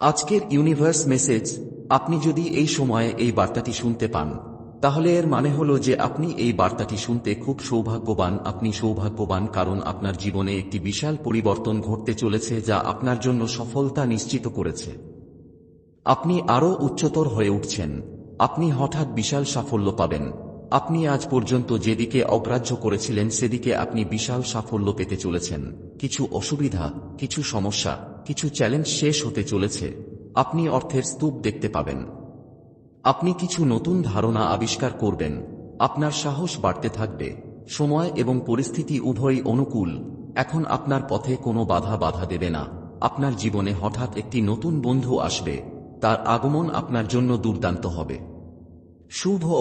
আজকের universe message, আপনি যদি এই সময়ে এই বার্তাটি শুনতে পান, তাহলে এর মানে হল যে আপনি এই বার্তাটি শুনতে খুব সৌভাগ্যবান, আপনি সৌভাগ্যবান কারণ আপনার জীবনে একটি বিশাল পরিবর্তন ঘটতে চলেছে যা আপনার জন্য সফলতা নিশ্চিত করেছে। আপনি আরও উচ্চতর হয়ে উঠছেন, আপনি হঠাৎ বিশাল সাফল্য পাবেন। আপনি আজ পর্যন্ত যেদিকে অগ্রাহ্য করেছিলেন, সেদিকে আপনি বিশাল সাফল্য পেতে চলেছেন। কিছু অসুবিধা, কিছু সমস্যা কিছু চ্যালেঞ্জ শেষ হতে চলেছে। আপনি অর্থের স্তূপ দেখতে পাবেন। আপনি কিছু নতুন ধারণা আবিষ্কার করবেন। আপনার সাহস বাড়তে থাকবে। সময় এবং পরিস্থিতি উভয়ই অনুকূল। এখন আপনার পথে কোনো বাধা বাধা দেবে না। আপনার জীবনে হঠাৎ একটি নতুন বন্ধু আসবে। তার আগমন আপনার জন্য দুর্দান্ত হবে। শুভ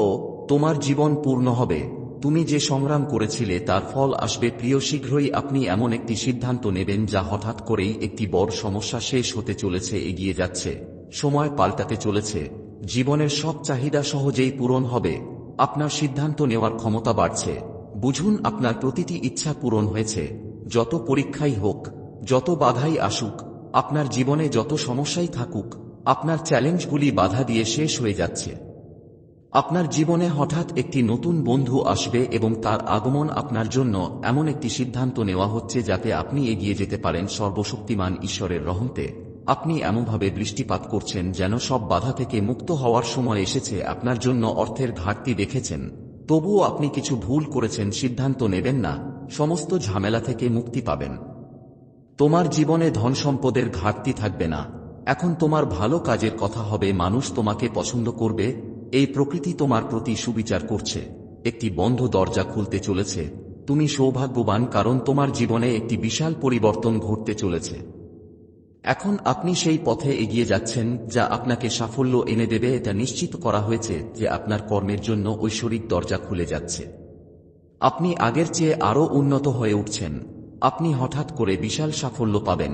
তোমার জীবন পূর্ণ হবে। তুমি যে সংগ্রাম করেছিলে, তার ফল আসবে প্রিয় শীঘ্রই। আপনি এমন একটি সিদ্ধান্ত নেবেন যা হঠাৎ করেই একটি বড় সমস্যা শেষ হতে চলেছে, এগিয়ে যাচ্ছে। সময় পাল্টাতে চলেছে। জীবনের সব চাহিদা সহজেই পূরণ হবে। আপনার সিদ্ধান্ত নেওয়ার ক্ষমতা বাড়ছে। বুঝুন, আপনার প্রতিটি ইচ্ছা পূরণ হয়েছে। যত পরীক্ষাই হোক, যত বাধাই আসুক, আপনার জীবনে যত সমস্যাই থাকুক, আপনার চ্যালেঞ্জগুলি বাধা দিয়ে শেষ হয়ে যাচ্ছে। আপনার জীবনে হঠাৎ একটি নতুন বন্ধু আসবে এবং তার আগমন আপনার জন্য এমন একটি সিদ্ধান্ত নেওয়া হচ্ছে যাতে আপনি এগিয়ে যেতে পারেন সর্বশক্তিমান ঈশ্বরের রহমতে। আপনি এমনভাবে দৃষ্টিপাত করছেন যেন সব বাধা থেকে মুক্ত হওয়ার সময় এসেছে, আপনার জন্য অর্থের ঘাটতি দেখেছেন। তবুও আপনি কিছু ভুল করেছেন, সিদ্ধান্ত নেবেন না, সমস্ত ঝামেলা থেকে মুক্তি পাবেন। তোমার জীবনে ধন সম্পদের ঘাটতি থাকবে না। এখন তোমার ভালো কাজের কথা হবে, মানুষ তোমাকে পছন্দ করবে এই প্রকৃতি তোমার প্রতি সুবিচার করছে। একটি বন্ধ দরজা খুলতে চলেছে। তুমি সৌভাগ্যবান কারণ তোমার জীবনে একটি বিশাল পরিবর্তন ঘটতে চলেছে। এখন আপনি সেই পথে এগিয়ে যাচ্ছেন যা আপনাকে সাফল্য এনে দেবে, এটা নিশ্চিত করা হয়েছে যে আপনার কর্মের জন্য ঐশ্বরিক দরজা খুলে যাচ্ছে। আপনি আগের চেয়ে আরও উন্নত হয়ে উঠছেন। আপনি হঠাৎ করে বিশাল সাফল্য পাবেন।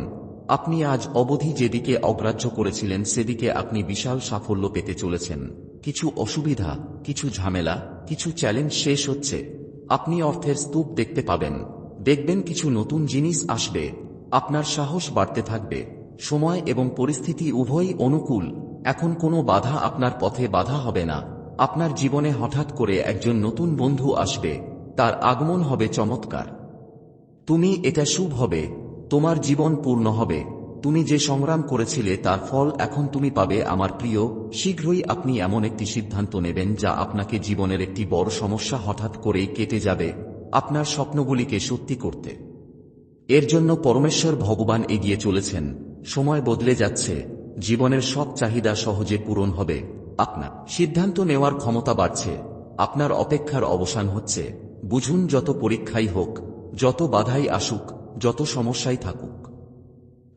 আপনি আজ অবধি যেদিকে অগ্রাহ্য করেছিলেন, সেদিকে আপনি বিশাল সাফল্য পেতে চলেছেন। কিছু অসুবিধা, কিছু ঝামেলা, কিছু চ্যালেঞ্জ শেষ হচ্ছে। আপনি অর্থের স্তূপ দেখতে পাবেন। দেখবেন কিছু নতুন জিনিস আসবে। আপনার সাহস বাড়তে থাকবে। সময় এবং পরিস্থিতি উভয়ই অনুকূল। এখন কোনো বাধা আপনার পথে বাধা হবে না। আপনার জীবনে হঠাৎ করে একজন নতুন বন্ধু আসবে। তার আগমন হবে চমৎকার। তুমি এটা শুভ হবে। তোমার জীবন পূর্ণ হবে। তুমি যে সংগ্রাম করেছিলে তার ফল এখন তুমি পাবে। আমার প্রিয়, শীঘ্রই আপনি এমন একটি সিদ্ধান্ত নেবেন যা আপনাকে জীবনের একটি বড় সমস্যা হঠাৎ করেই কেটে যাবে আপনার স্বপ্নগুলিকে সত্যি করতে। এর জন্য পরমেশ্বর ভগবান এগিয়ে চলেছেন। সময় বদলে যাচ্ছে। জীবনের সব চাহিদা সহজে পূরণ হবে। আপনার সিদ্ধান্ত নেওয়ার ক্ষমতা বাড়ছে। আপনার অপেক্ষার অবসান হচ্ছে। বুঝুন, যত পরীক্ষাই হোক, যত বাধাই আসুক, যত সমস্যাই থাকুক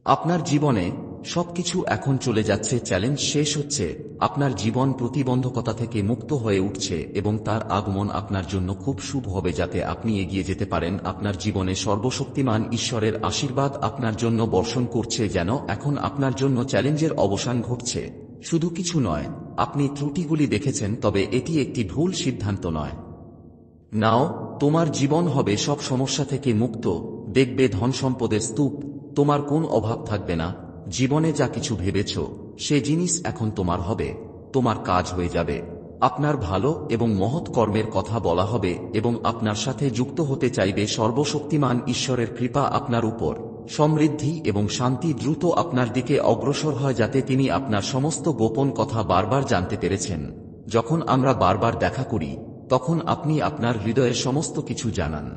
আপনার জীবনে সবকিছু এখন চলে যাচ্ছে, চ্যালেঞ্জ শেষ হচ্ছে, আপনার জীবন প্রতিবন্ধকতা থেকে মুক্ত হয়ে উঠছে এবং তার আগমন আপনার জন্য খুব শুভ হবে যাতে আপনি এগিয়ে যেতে পারেন। আপনার জীবনে সর্বশক্তিমান ঈশ্বরের আশীর্বাদ আপনার জন্য বর্ষণ করছে যেন এখন আপনার জন্য চ্যালেঞ্জের অবসান ঘটছে। শুধু কিছু নয়, আপনি ত্রুটিগুলি দেখেছেন, তবে এটি একটি ভুল সিদ্ধান্ত নয়। নাও, তোমার জীবন হবে সব সমস্যা থেকে মুক্ত। দেখবে ধন সম্পদের স্তূপ তোমার কোন অভাব থাকবে না, জীবনে যা কিছু ভেবেছ, সে জিনিস এখন তোমার হবে, তোমার কাজ হয়ে যাবে। আপনার ভালো এবং মহৎ কর্মের কথা বলা হবে এবং আপনার সাথে যুক্ত হতে চাইবে সর্বশক্তিমান ঈশ্বরের কৃপা আপনার উপর। সমৃদ্ধি এবং শান্তি দ্রুত আপনার দিকে অগ্রসর হয় যাতে তিনি আপনার সমস্ত গোপন কথা বারবার জানতে পেরেছেন। যখন আমরা বারবার দেখা করি, তখন আপনি আপনার হৃদয়ের সমস্ত কিছু জানান।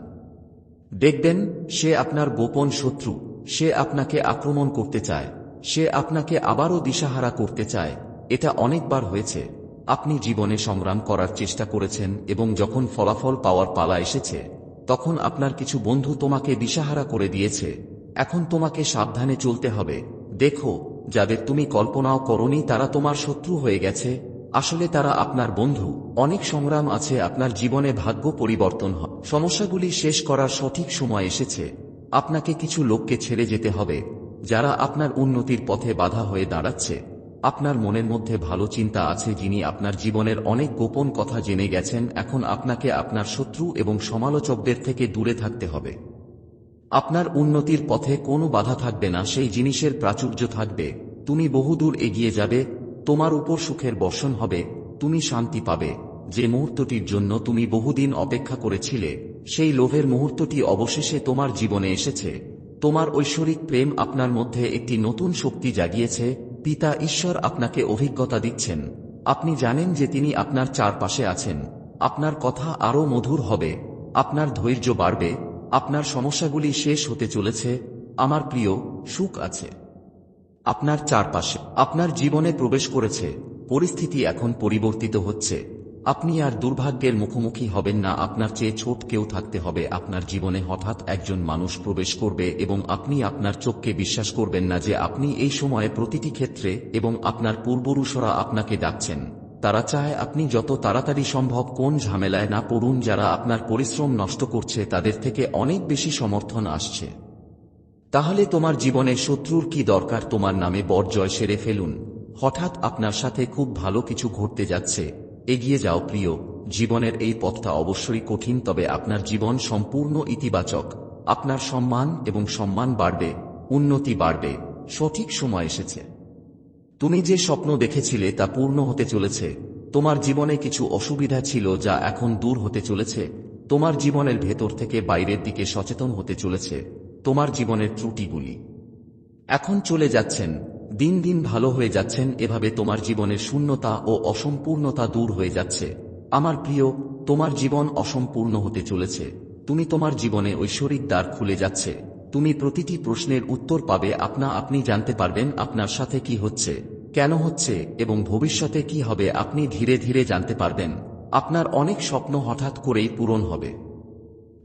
দেখবেন, সে আপনার গোপন শত্রু। সে আপনাকে আক্রমণ করতে চায়। সে আপনাকে আবারও দিশাহারা করতে চায়। এটা অনেকবার হয়েছে। আপনি জীবনে সংগ্রাম করার চেষ্টা করেছেন এবং যখন ফলাফল পাওয়ার পালা এসেছে, তখন আপনার কিছু বন্ধু তোমাকে দিশাহারা করে দিয়েছে। এখন তোমাকে সাবধানে চলতে হবে। দেখো, যাদের তুমি কল্পনাও করনি তারা তোমার শত্রু হয়ে গেছে। আসলে তারা আপনার বন্ধু। অনেক সংগ্রাম আছে আপনার জীবনে ভাগ্য পরিবর্তন হয় সমস্যাগুলি শেষ করার সঠিক সময় এসেছে। আপনাকে কিছু লোককে ছেড়ে যেতে হবে, যারা আপনার উন্নতির পথে বাধা হয়ে দাঁড়াচ্ছে। আপনার মনের মধ্যে ভালো চিন্তা আছে যিনি আপনার জীবনের অনেক গোপন কথা জেনে গেছেন, এখন আপনাকে আপনার শত্রু এবং সমালোচকদের থেকে দূরে থাকতে হবে। আপনার উন্নতির পথে কোনো বাধা থাকবে না, সেই জিনিসের প্রাচুর্য থাকবে। তুমি বহুদূর এগিয়ে যাবে, তোমার উপর সুখের বর্ষণ হবে, তুমি শান্তি পাবে। যে মুহূর্তটির জন্য তুমি বহুদিন অপেক্ষা করেছিলে, সেই লোভের মুহূর্তটি অবশেষে তোমার জীবনে এসেছে। তোমার ঐশ্বরিক প্রেম আপনার মধ্যে একটি নতুন শক্তি জাগিয়েছে, পিতা ঈশ্বর আপনাকে অভিজ্ঞতা দিচ্ছেন। আপনি জানেন যে তিনি আপনার চারপাশে আছেন। আপনার কথা আরও মধুর হবে। আপনার ধৈর্য বাড়বে। আপনার সমস্যাগুলি শেষ হতে চলেছে। আমার প্রিয়, সুখ আছে। আপনার চারপাশে, আপনার জীবনে প্রবেশ করেছে। পরিস্থিতি এখন পরিবর্তিত হচ্ছে। আপনি আর দুর্ভাগ্যের মুখোমুখি হবেন না, আপনার চেয়ে ছোট কেউ থাকতে হবে, আপনার জীবনে হঠাৎ একজন মানুষ প্রবেশ করবে এবং আপনি আপনার চোখকে বিশ্বাস করবেন না যে আপনি এই সময়ে প্রতিটি ক্ষেত্রে এবং আপনার পূর্বপুরুষরা আপনাকে ডাকছেন। তারা চায় আপনি যত তাড়াতাড়ি সম্ভব কোন ঝামেলায় না পড়ুন, যারা আপনার পরিশ্রম নষ্ট করছে, তাদের থেকে অনেক বেশি সমর্থন আসছে। তাহলে তোমার জীবনে শত্রুর কি দরকার? তোমার নামে বরজয় সেরে ফেলুন। হঠাৎ আপনার সাথে খুব ভালো কিছু ঘটতে যাচ্ছে। এগিয়ে যাও প্রিয়, জীবনের এই পথটা অবশ্যই কঠিন, তবে আপনার জীবন সম্পূর্ণ ইতিবাচক। আপনার সম্মান এবং সম্মান বাড়বে, উন্নতি বাড়বে, সঠিক সময় এসেছে। তুমি যে স্বপ্ন দেখেছিলে তা পূর্ণ হতে চলেছে। তোমার জীবনে কিছু অসুবিধা ছিল যা এখন দূর হতে চলেছে। তোমার জীবনের ভেতর থেকে বাইরের দিকে সচেতন হতে চলেছে। তোমার জীবনের ত্রুটিগুলি। এখন চলে যাচ্ছেন দিন দিন ভালো হয়ে যাচ্ছেন, এভাবে তোমার জীবনের শূন্যতা ও অসম্পূর্ণতা দূর হয়ে যাচ্ছে। আমার প্রিয়, তোমার জীবন অসম্পূর্ণ হতে চলেছে। তুমি তোমার জীবনে ঐশ্বরিক দ্বার খুলে যাচ্ছে। তুমি প্রতিটি প্রশ্নের উত্তর পাবে, আপনা আপনি জানতে পারবেন আপনার সাথে কি হচ্ছে, কেন হচ্ছে, এবং ভবিষ্যতে কি হবে আপনি ধীরে ধীরে জানতে পারবেন। আপনার অনেক স্বপ্ন হঠাৎ করেই পূরণ হবে।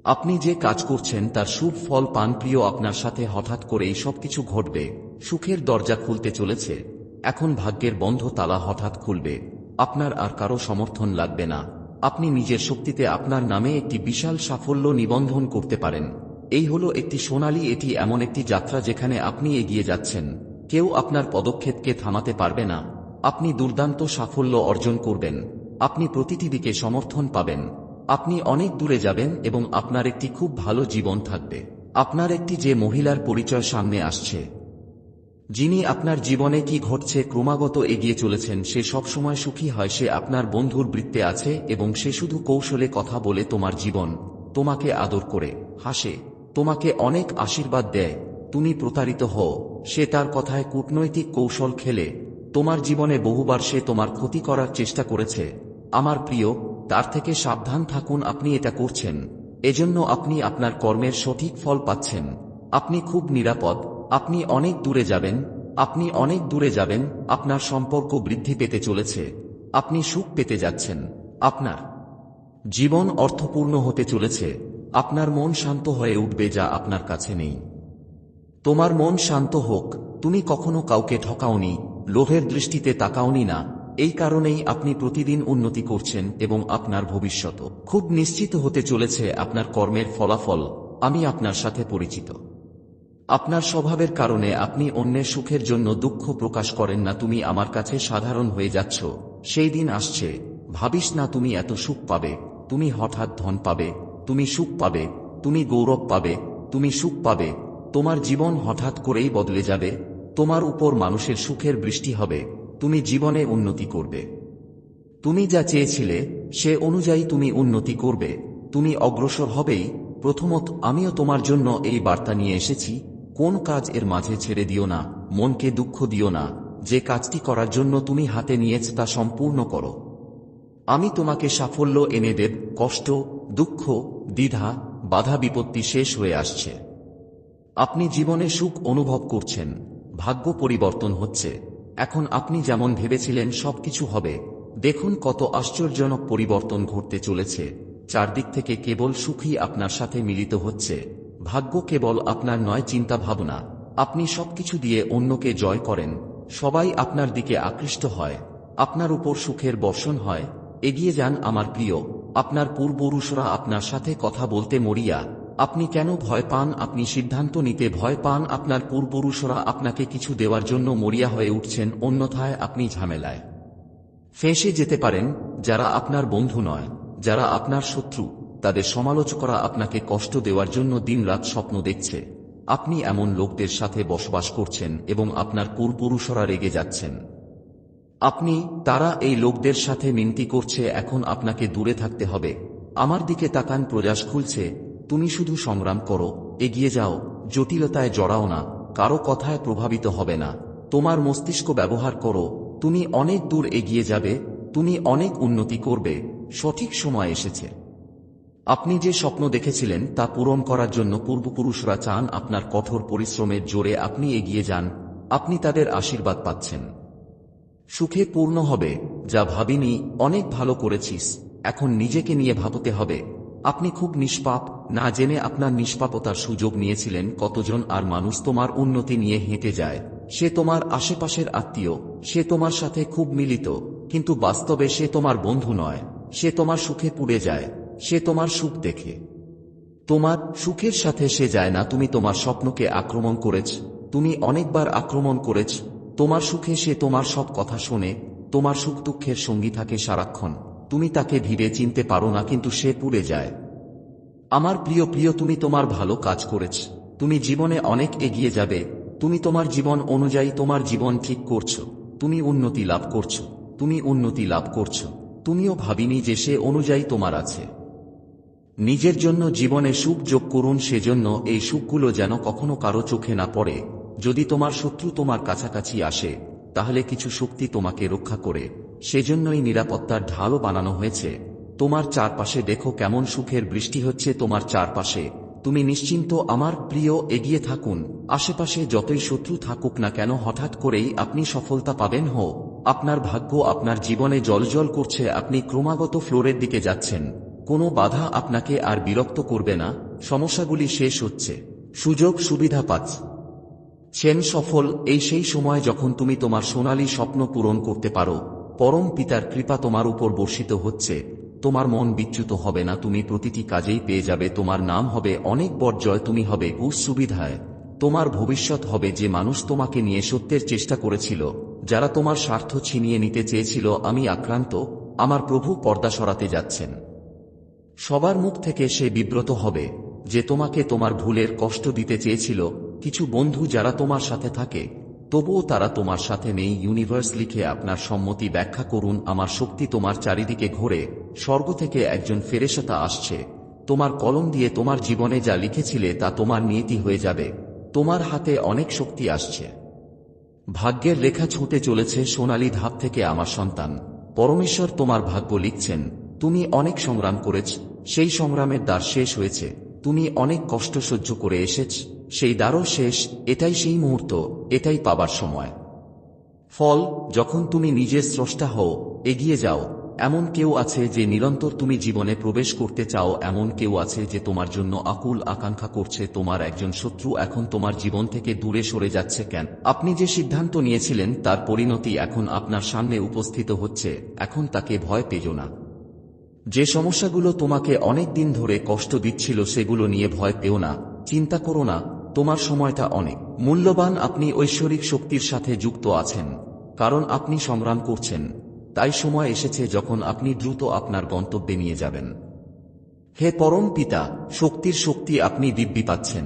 আপনি যে কাজ করছেন, তার শুভ ফল পান প্রিয়, আপনার সাথে হঠাৎ করেই সবকিছু ঘটবে। সুখের দরজা খুলতে চলেছে। এখন ভাগ্যের বন্ধ তালা হঠাৎ খুলবে। আপনার আর কারও সমর্থন লাগবে না। আপনি নিজের শক্তিতে আপনার নামে একটি বিশাল সাফল্য নিবন্ধন করতে পারেন। এই হলো একটি সোনালী, এটি এমন একটি যাত্রা যেখানে আপনি এগিয়ে যাচ্ছেন। কেউ আপনার পদক্ষেপকে থামাতে পারবে না। আপনি দুর্দান্ত সাফল্য অর্জন করবেন। আপনি প্রতিটি দিকে সমর্থন পাবেন। আপনি অনেক দূরে যাবেন এবং আপনার একটি খুব ভালো জীবন থাকবে। আপনার একটি যে মহিলার পরিচয় সামনে আসছে। যিনি আপনার জীবনে কি ঘটছে ক্রমাগত এগিয়ে চলেছেন, সে সবসময় সুখী হয়, সে আপনার বন্ধুর বৃত্তে আছে এবং সে শুধু কৌশলে কথা বলে তোমার জীবন, তোমাকে আদর করে, হাসে, তোমাকে অনেক আশীর্বাদ দেয়, তুমি প্রতারিত হও, সে তার কথায় কূটনৈতিক কৌশল খেলে, তোমার জীবনে বহুবার সে তোমার ক্ষতি করার চেষ্টা করেছে, আমার প্রিয়, তার থেকে সাবধান থাকুন আপনি এটা করছেন, এজন্য আপনি আপনার কর্মের সঠিক ফল পাচ্ছেন, আপনি খুব নিরাপদ আপনি অনেক দূরে যাবেন, আপনি অনেক দূরে যাবেন, আপনার সম্পর্ক বৃদ্ধি পেতে চলেছে, আপনি সুখ পেতে যাচ্ছেন, আপনার জীবন অর্থপূর্ণ হতে চলেছে, আপনার মন শান্ত হয়ে উঠবে যা আপনার কাছে নেই। তোমার মন শান্ত হোক, তুমি কখনো কাউকে ঠকাওনি, লোভের দৃষ্টিতে তাকাওনি না, এই কারণেই আপনি প্রতিদিন উন্নতি করছেন এবং আপনার ভবিষ্যৎ খুব নিশ্চিত হতে চলেছে আপনার কর্মের ফলাফল, আমি আপনার সাথে পরিচিত। আপনার স্বভাবের কারণে আপনি অন্যের সুখের জন্য দুঃখ প্রকাশ করেন না, তুমি আমার কাছে সাধারণ হয়ে যাচ্ছ। সেই দিন আসছে। ভাবিস না তুমি এত সুখ পাবে। তুমি হঠাৎ ধন পাবে। তুমি সুখ পাবে। তুমি গৌরব পাবে। তুমি সুখ পাবে। তোমার জীবন হঠাৎ করেই বদলে যাবে। তোমার উপর মানুষের সুখের বৃষ্টি হবে। তুমি জীবনে উন্নতি করবে। তুমি যা চেয়েছিলে, সে অনুযায়ী তুমি উন্নতি করবে। তুমি অগ্রসর হবেই। প্রথমত, আমিও তোমার জন্য এই বার্তা নিয়ে এসেছি। কোন কাজ এর মাঝে ছেড়ে দিও না, মনকে দুঃখ দিও না, যে কাজটি করার জন্য তুমি হাতে নিয়েছ তা সম্পূর্ণ করো। আমি তোমাকে সাফল্য এনে দেব, কষ্ট, দুঃখ, দ্বিধা, বাধা বিপত্তি শেষ হয়ে আসছে। আপনি জীবনে সুখ অনুভব করছেন, ভাগ্য পরিবর্তন হচ্ছে। এখন আপনি যেমন ভেবেছিলেন সবকিছু হবে, দেখুন কত আশ্চর্যজনক পরিবর্তন ঘটতে চলেছে, চারদিক থেকে কেবল সুখই আপনার সাথে মিলিত হচ্ছে। ভাগ্য কেবল আপনার নয় চিন্তা ভাবনা আপনি সবকিছু দিয়ে অন্যকে জয় করেন, সবাই আপনার দিকে আকৃষ্ট হয়, আপনার উপর সুখের বর্ষণ হয়। এগিয়ে যান আমার প্রিয়, আপনার পূর্বপুরুষরা আপনার সাথে কথা বলতে মরিয়া। আপনি কেন ভয় পান? আপনি সিদ্ধান্ত নিতে ভয় পান? আপনার পূর্বপুরুষরা আপনাকে কিছু দেওয়ার জন্য মরিয়া হয়ে উঠছেন, অন্যথায় আপনি ঝামেলায়। ফেঁসে যেতে পারেন, যারা আপনার বন্ধু নয়, যারা আপনার শত্রু। তাদের সমালোচকরা আপনাকে কষ্ট দেওয়ার জন্য দিনরাত স্বপ্ন দেখছে। আপনি এমন লোকদের সাথে বসবাস করছেন এবং আপনার পূর্বপুরুষরা রেগে যাচ্ছেন। আপনি, তারা এই লোকদের সাথে মিনতি করছে, এখন আপনাকে দূরে থাকতে হবে। আমার দিকে তাকান প্রজাস খুলছে, তুমি শুধু সংগ্রাম করো, এগিয়ে যাও, জটিলতায় জড়াও না, কারও কথায় প্রভাবিত হবে না। তোমার মস্তিষ্ক ব্যবহার করো, তুমি অনেক দূর এগিয়ে যাবে, তুমি অনেক উন্নতি করবে, সঠিক সময় এসেছে। আপনি যে স্বপ্ন দেখেছিলেন তা পূরণ করার জন্য পূর্বপুরুষরা চান আপনার কঠোর পরিশ্রমের জোরে আপনি এগিয়ে যান, আপনি তাদের আশীর্বাদ পাচ্ছেন। সুখে পূর্ণ হবে, যা ভাবিনি, অনেক ভালো করেছিস, এখন নিজেকে নিয়ে ভাবতে হবে। আপনি খুব নিষ্পাপ, না জেনে আপনার নিষ্পাপতার সুযোগ নিয়েছিলেন কতজন আর মানুষ তোমার উন্নতি নিয়ে হেঁটে যায়। সে তোমার আশেপাশের আত্মীয়, সে তোমার সাথে খুব মিলিত, কিন্তু বাস্তবে সে তোমার বন্ধু নয়, সে তোমার সুখে পুড়ে যায়। সে তোমার সুখ দেখে। তোমার সুখের সাথে সে যায় না, তুমি তোমার স্বপ্নকে আক্রমণ করেছ, তুমি অনেকবার আক্রমণ করেছ, তোমার সুখে সে তোমার সব কথা শোনে, তোমার সুখ দুঃখের সঙ্গী থাকে সারাক্ষণ, তুমি তাকে ভিবে চিনতে পারো না কিন্তু সে পুড়ে যায়। আমার প্রিয় প্রিয়, তুমি তোমার ভালো কাজ করেছ, তুমি জীবনে অনেক এগিয়ে যাবে, তুমি তোমার জীবন অনুযায়ী তোমার জীবন ঠিক করছ, তুমি উন্নতি লাভ করছ, তুমি উন্নতি লাভ করছ, তুমিও ভাবিনি যে সে অনুযায়ী তোমার আছে। নিজের জন্য জীবনে সুখ যোগ করুন, সেজন্য এই সুখগুলো যেন কখনো কারও চোখে না পড়ে। যদি তোমার শত্রু তোমার কাছাকাছি আসে, তাহলে কিছু শক্তি তোমাকে রক্ষা করে। সেজন্যই নিরাপত্তার ঢালও বানানো হয়েছে। তোমার চারপাশে দেখো কেমন সুখের বৃষ্টি হচ্ছে তোমার চারপাশে। তুমি নিশ্চিন্ত আমার প্রিয়, এগিয়ে থাকুন। আশেপাশে যতই শত্রু থাকুক না কেন, হঠাৎ করেই আপনি সফলতা পাবেন, হো। আপনার ভাগ্য আপনার জীবনে জলজল করছে, আপনি ক্রমাগত ফ্লোরের দিকে যাচ্ছেন। কোনো বাধা আপনাকে আর বিরক্ত করবে না, সমস্যাগুলি শেষ হচ্ছে। সুযোগ সুবিধা পাচ্ছে। সেন সফল, এই সেই সময় যখন তুমি তোমার সোনালী স্বপ্ন পূরণ করতে পারো। পরম পিতার কৃপা তোমার উপর বর্ষিত হচ্ছে। তোমার মন বিচ্যুত হবে না, তুমি প্রতিটি কাজেই পেয়ে যাবে। তোমার নাম হবে অনেক বর্জয় তুমি হবে ঘুষ সুবিধায়। তোমার ভবিষ্যৎ হবে যে মানুষ তোমাকে নিয়ে সত্যের চেষ্টা করেছিল। যারা তোমার স্বার্থ ছিনিয়ে নিতে চেয়েছিল, আমি আক্রান্ত। আমার প্রভু পর্দা সরাতে যাচ্ছেন। সবার মুখ থেকে সে বিব্রত হবে, যে তোমাকে তোমার ভুলের কষ্ট দিতে চেয়েছিল। কিছু বন্ধু যারা তোমার সাথে থাকে, তবুও তারা তোমার সাথে নেই। ইউনিভার্স লিখে আপনার সম্মতি ব্যাখ্যা করুন। আমার শক্তি তোমার চারিদিকে ঘোরে। স্বর্গ থেকে একজন ফেরেশতা আসছে। তোমার কলম দিয়ে তোমার জীবনে যা লিখেছিলে তা তোমার নিয়তি হয়ে যাবে। তোমার হাতে অনেক শক্তি আসছে। ভাগ্যের লেখা ছুঁতে চলেছে সোনালি ধাপ থেকে আমার সন্তান। পরমেশ্বর তোমার ভাগ্য লিখছেন। তুমি অনেক সংগ্রাম করেছ, সেই সংগ্রামের দ্বার শেষ হয়েছে। তুমি অনেক কষ্ট সহ্য করে এসেছ, সেই দ্বারও শেষ, এটাই সেই মুহূর্ত, এটাই পাবার সময়। ফল, যখন তুমি নিজের স্রষ্টা হও, এগিয়ে যাও, এমন কেউ আছে যে নিরন্তর তুমি জীবনে প্রবেশ করতে চাও, এমন কেউ আছে যে তোমার জন্য আকুল আকাঙ্ক্ষা করছে, তোমার একজন শত্রু এখন তোমার জীবন থেকে দূরে সরে যাচ্ছে কেন? আপনি যে সিদ্ধান্ত নিয়েছিলেন, তার পরিণতি এখন আপনার সামনে উপস্থিত হচ্ছে, এখন তাকে ভয় পেজো না। যে সমস্যাগুলো তোমাকে অনেক দিন ধরে কষ্ট দিচ্ছিল সেগুলো নিয়ে ভয় পেও না, চিন্তা করো না, তোমার সময়টা অনেক। মূল্যবান আপনি ঐশ্বরিক শক্তির সাথে যুক্ত আছেন, কারণ আপনি সংগ্রাম করছেন। তাই সময় এসেছে যখন আপনি দ্রুত আপনার গন্তব্যে নিয়ে যাবেন। হে পরম পিতা, শক্তির শক্তি আপনি দিব্যি পাচ্ছেন।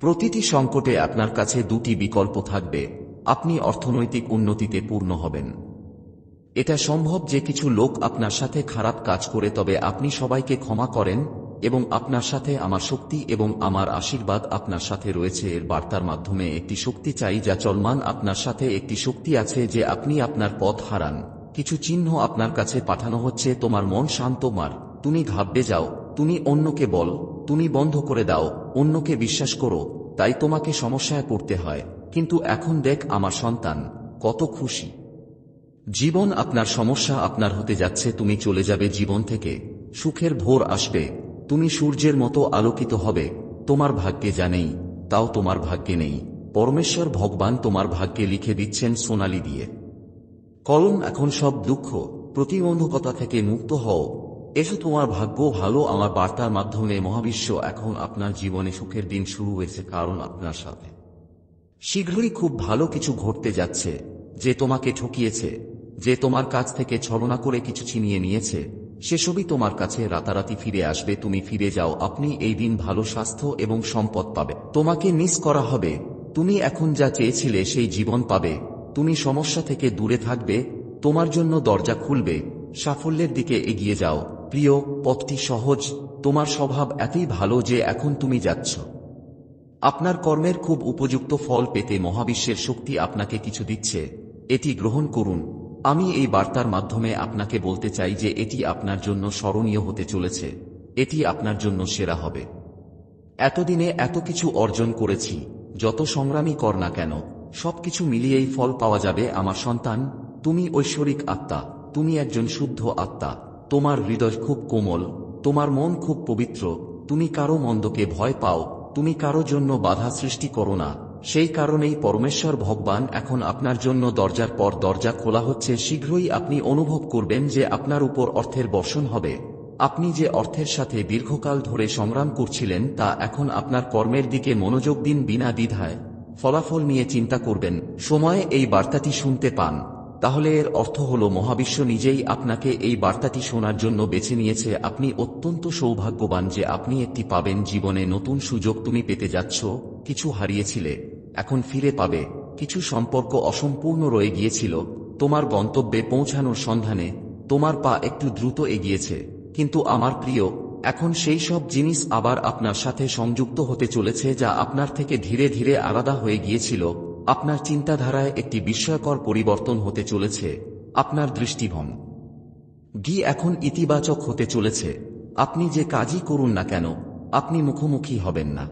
প্রতিটি সংকটে আপনার কাছে দুটি বিকল্প থাকবে, আপনি অর্থনৈতিক উন্নতিতে পূর্ণ হবেন। এটা সম্ভব যে কিছু লোক আপনার সাথে খারাপ কাজ করে, তবে আপনি সবাইকে ক্ষমা করেন এবং আপনার সাথে আমার শক্তি এবং আমার আশীর্বাদ আপনার সাথে রয়েছে। এর বার্তার মাধ্যমে একটি শক্তি চাই যা চলমান আপনার সাথে একটি শক্তি আছে যে আপনি আপনার পথ হারান। কিছু চিহ্ন আপনার কাছে পাঠানো হচ্ছে, তোমার মন শান্ত মার। তুমি ঘাবড়ে যাও, তুমি অন্যকে বল, তুমি বন্ধ করে দাও, অন্যকে বিশ্বাস করো, তাই তোমাকে সমস্যায় পড়তে হয়। কিন্তু এখন দেখ আমার সন্তান, কত খুশি। জীবন আপনার সমস্যা আপনার হতে যাচ্ছে, তুমি চলে যাবে জীবন থেকে। সুখের ভোর আসবে। তুমি সূর্যের মতো আলোকিত হবে। তোমার ভাগ্যে যা নেই, তাও তোমার ভাগ্যে নেই। পরমেশ্বর ভগবান তোমার ভাগ্যে লিখে দিচ্ছেন সোনালি দিয়ে। কলম এখন সব দুঃখ, প্রতিবন্ধকতা থেকে মুক্ত হও। এসো তোমার ভাগ্য ভালো, আমার বার্তার মাধ্যমে মহাবিশ্ব এখন আপনার জীবনে সুখের দিন শুরু হয়েছে, কারণ আপনার সাথে। শীঘ্রই খুব ভালো কিছু ঘটতে যাচ্ছে, যে তোমাকে ঠকিয়েছে। যে তোমার কাছ থেকে ছলনা করে কিছু ছিনিয়ে নিয়েছে, সেসবই তোমার কাছে রাতারাতি ফিরে আসবে, তুমি ফিরে যাও, আপনি এই দিন ভালো স্বাস্থ্য এবং সম্পদ পাবে। তোমাকে মিস করা হবে, তুমি এখন যা চেয়েছিলে সেই জীবন পাবে, তুমি সমস্যা থেকে দূরে থাকবে, তোমার জন্য দরজা খুলবে, সাফল্যের দিকে এগিয়ে যাও। প্রিয়, পথটি সহজ, তোমার স্বভাব এতই ভালো যে এখন তুমি যাচ্ছ। আপনার কর্মের খুব উপযুক্ত ফল পেতে মহাবিশ্বের শক্তি আপনাকে কিছু দিচ্ছে, এটি গ্রহণ করুন। আমি এই বার্তার মাধ্যমে আপনাকে বলতে চাই যে এটি আপনার জন্য স্মরণীয় হতে চলেছে। এটি আপনার জন্য সেরা হবে। এতদিনে এত কিছু অর্জন করেছি, যত সংগ্রামী কর না কেন, সবকিছু মিলিয়েই ফল পাওয়া যাবে আমার সন্তান, তুমি ঐশ্বরিক আত্মা, তুমি একজন শুদ্ধ আত্মা, তোমার হৃদয় খুব কোমল, তোমার মন খুব পবিত্র, তুমি কারও মন্দকে ভয় পাও, তুমি কারও জন্য বাধা সৃষ্টি করো না। সেই কারণেই পরমেশ্বর ভগবান এখন আপনার জন্য দরজার পর দরজা খোলা হচ্ছে। শীঘ্রই আপনি অনুভব করবেন যে আপনার উপর অর্থের বর্ষণ হবে। আপনি যে অর্থের সাথে দীর্ঘকাল ধরে সংগ্রাম করছিলেন, তা এখন আপনার কর্মের দিকে মনোযোগ দিন বিনা দ্বিধায়। ফলাফল নিয়ে চিন্তা করবেন। সময়ে এই বার্তাটি শুনতে পান। তাহলে এর অর্থ হল, মহাবিশ্ব নিজেই আপনাকে এই বার্তাটি শোনার জন্য বেছে নিয়েছে। আপনি অত্যন্ত সৌভাগ্যবান যে আপনি একটি পাবেন জীবনে নতুন সুযোগ তুমি পেতে যাচ্ছ। কিছু হারিয়েছিলে, এখন ফিরে পাবে। কিছু সম্পর্ক অসম্পূর্ণ রয়ে গিয়েছিল, তোমার গন্তব্যে পৌঁছানোর সন্ধানে, তোমার পা একটু দ্রুত এগিয়েছে। কিন্তু আমার প্রিয়, এখন সেই সব জিনিস আবার আপনার সাথে সংযুক্ত হতে চলেছে যা আপনার থেকে ধীরে ধীরে আলাদা হয়ে গিয়েছিল। আপনার চিন্তাধারায় একটি বিস্ময়কর পরিবর্তন হতে চলেছে, আপনার দৃষ্টিভঙ্গ। গি এখন ইতিবাচক হতে চলেছে। আপনি যে কাজই করুন না কেন, আপনি মুখোমুখি হবেন না।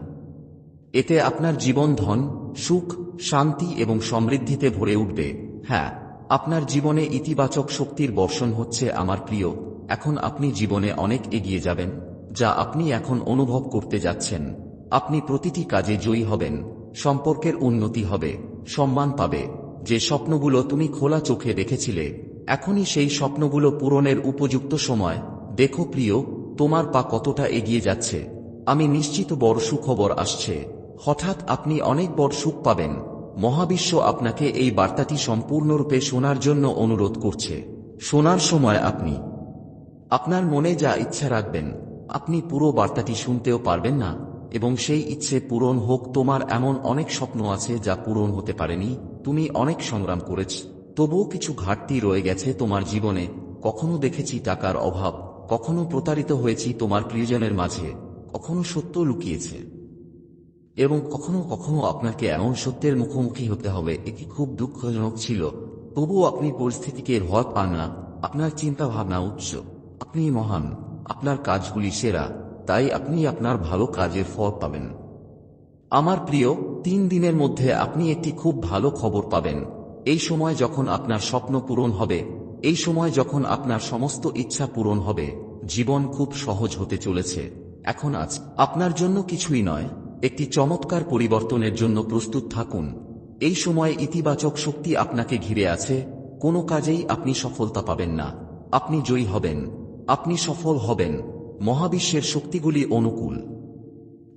এতে আপনার জীবন ধন, সুখ, শান্তি এবং সমৃদ্ধিতে ভরে উঠবে। হ্যাঁ আপনার জীবনে ইতিবাচক শক্তির বর্ষণ হচ্ছে আমার প্রিয়। এখন আপনি জীবনে অনেক এগিয়ে যাবেন, যা আপনি এখন অনুভব করতে যাচ্ছেন। আপনি প্রতিটি কাজে জয়ী হবেন, সম্পর্কের উন্নতি হবে, সম্মান পাবে। যে স্বপ্নগুলো তুমি খোলা চোখে দেখেছিলে, এখনই সেই স্বপ্নগুলো পূরণের উপযুক্ত সময়। দেখো প্রিয়, তোমার পা কতটা এগিয়ে যাচ্ছে। আমি নিশ্চিত বড় সুখবর আসছে। হঠাৎ আপনি অনেক বড় সুখ পাবেন। মহাবিশ্ব আপনাকে এই বার্তাটি সম্পূর্ণরূপে শোনার জন্য অনুরোধ করছে। শোনার সময় আপনি আপনার মনে যা ইচ্ছা রাখবেন, আপনি পুরো বার্তাটি শুনতেও পারবেন না, এবং সেই ইচ্ছে পূরণ হোক, তোমার এমন অনেক স্বপ্ন আছে যা পূরণ হতে পারেনি, তুমি অনেক সংগ্রাম করেছ, তবুও কিছু ঘাটতি রয়ে গেছে তোমার জীবনে, কখনো দেখেছি টাকার অভাব, কখনো প্রতারিত হয়েছি তোমার প্রিয়জনের মাঝে, কখনো সত্য লুকিয়েছে। এবং কখনো কখনো আপনাকে এমন সত্যের মুখোমুখি হতে হবে, এটি খুব দুঃখজনক ছিল। তবুও আপনি পরিস্থিতিকে ভয় পান না। আপনার চিন্তা ভাবনা উচ্চ। আপনি মহান। আপনার কাজগুলি সেরা। তাই আপনি আপনার ভালো কাজের ফল পাবেন। আমার প্রিয়, তিন দিনের মধ্যে আপনি একটি খুব ভালো খবর পাবেন। এই সময় যখন আপনার স্বপ্ন পূরণ হবে, এই সময় যখন আপনার সমস্ত ইচ্ছা পূরণ হবে, জীবন খুব সহজ হতে চলেছে। এখন আজ, আপনার জন্য কিছুই নয়। একটি চমৎকার পরিবর্তনের জন্য প্রস্তুত থাকুন। এই সময়ে ইতিবাচক শক্তি আপনাকে ঘিরে আছে, কোনো কাজেই আপনি সফলতা পাবেন না। আপনি জয়ী হবেন। আপনি সফল হবেন। মহাবিশ্বের শক্তিগুলি অনুকূল।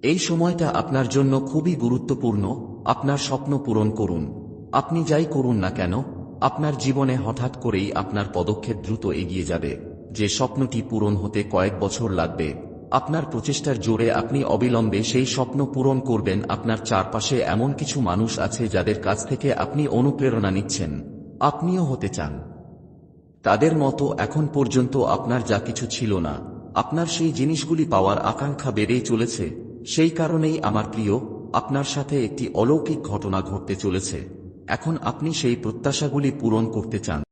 এই সময়টা আপনার জন্য খুবই গুরুত্বপূর্ণ, আপনার স্বপ্ন পূরণ করুন। আপনি যাই করুন না কেন, আপনার জীবনে হঠাৎ করেই আপনার পদক্ষেপ দ্রুত এগিয়ে যাবে। যে স্বপ্নটি পূরণ হতে কয়েক বছর লাগবে। আপনার প্রচেষ্টার জোরে আপনি অবিলম্বে সেই স্বপ্ন পূরণ করবেন। আপনার চারপাশে এমন কিছু মানুষ আছে যাদের কাছ থেকে আপনি অনুপ্রেরণা নিচ্ছেন। আপনিও হতে চান। তাদের মতো এখন পর্যন্ত আপনার যা কিছু ছিল না। আপনার সেই জিনিসগুলি পাওয়ার আকাঙ্ক্ষা বেড়েই চলেছে। সেই কারণেই আমার প্রিয়, আপনার সাথে একটি অলৌকিক ঘটনা ঘটতে চলেছে। এখন আপনি সেই প্রত্যাশাগুলি পূরণ করতে চান।